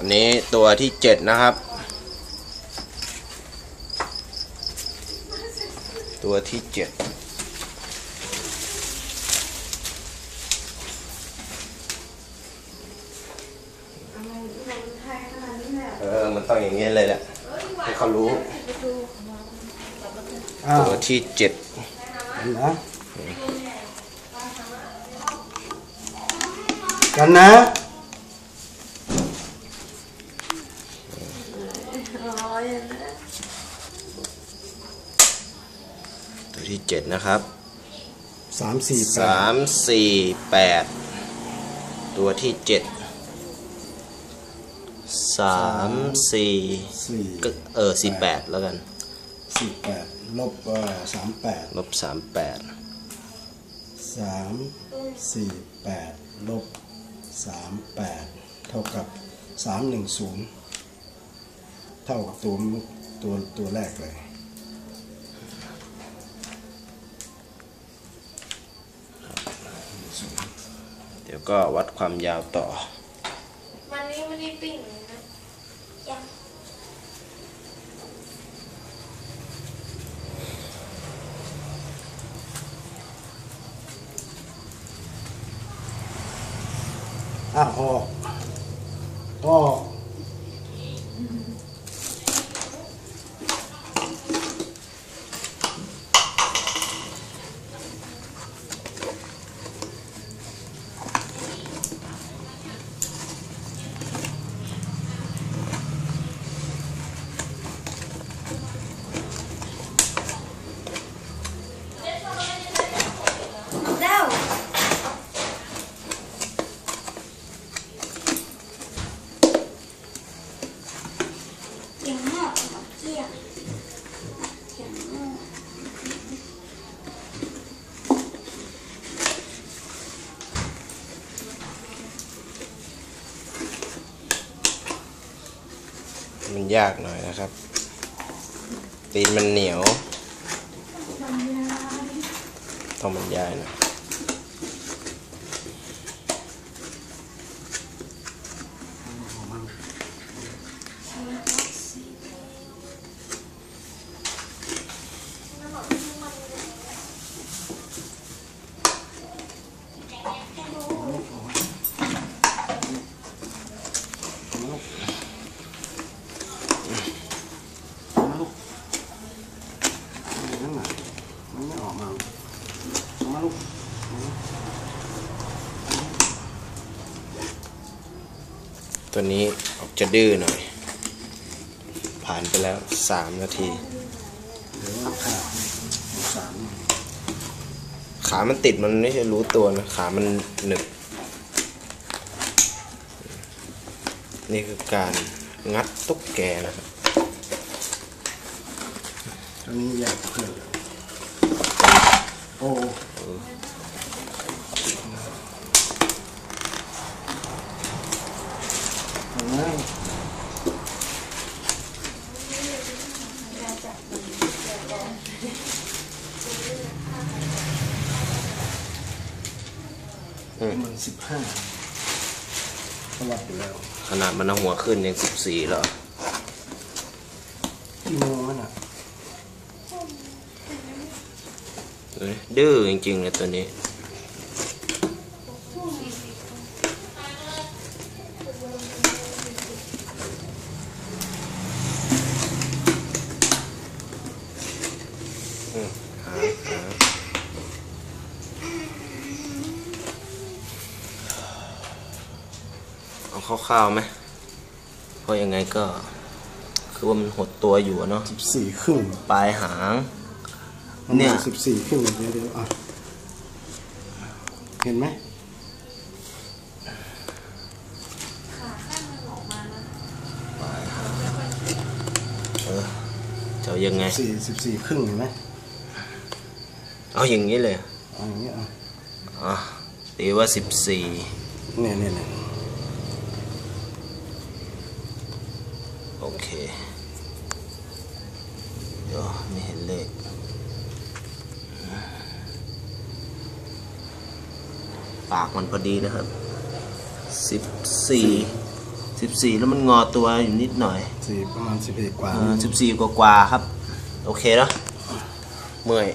อันนี้ตัวที่เจ็ดนะครับ ตัวที่เจ็ดอะไรมันไทยขนาดนี้แหละเออ มันต้องอย่างนี้เลยแหละ ให้เขารู้ อ้าวตัวที่เจ็ดกันนะกันนะ 7 นะครับสามสี่แปดตัวที่เจ็ดสามสี่ก็เออสี่แปดแล้วกันสี่แปดลบเอ่สามแปดลบสามแปดสามสี่แปดลบสามแปดเท่ากับสามหนึ่งศูนย์เท่ากับตัวตัวตัวแรกเลย เดี๋ยวก็วัดความยาวต่อ วันนี้ไม่ได้ปิ้งเลยนะยังอ้าวออกออก เร็วเกี่ยงหม้อเกี่ยงเกี่ยงหม้อ มันยากหน่อยนะครับ ตีนมันเหนียว ต้องมันยายนะ มาลูกนั่นน่ะมันไม่ออกมาเอา มาลูกตัวนี้ออกจะดื้อหน่อย ผ่านไปแล้วสามนาทีเดี๋ยวขาดสามขามันติดมันไม่ใช่รู้ตัวนะ ขามันหนึบนี่คือการงัดตุ๊กแกนะครับตัวนี้ใหญ่เกินโอ้เอาแล้วอื มมันสิบห้าสวัสดีแล้ว ขนาดมันเอาหัวขึ้นยังสิบสี่แล้วกี่โมงแล้วน่ะ เอ้ย ดื้อจริงๆเลยตัวนี้อืมหาหาเอาคร่าวๆไหมเพราะยังไงก็ คือว่ามันหดตัวอยู่อะเนาะสิบสี่ครึ่งปลายหาง เนี่ยสิบสี่ครึ่งเดี๋ยวเดี๋ยวอะเห็นไหมขาข้างมันออกมานะเออจะเอายังไงสี่สิบสี่ครึ่งเห็นไหมเอาอย่างนี้เลยเอาอย่างเงี้ยอะอะตีว่าสิบสี่เนี่ยเนี่ยเนี่ยโอเคเดี๋ยวไม่เห็นเลข ปากมันพอดีนะครับสิบสี่สิบสี่แล้วมันงอตัวอยู่นิดหน่อยสี่ประมาณสิบเอ็ดกว่าสิบสี่กว่าๆครับ โอเคเนาะเมื่อย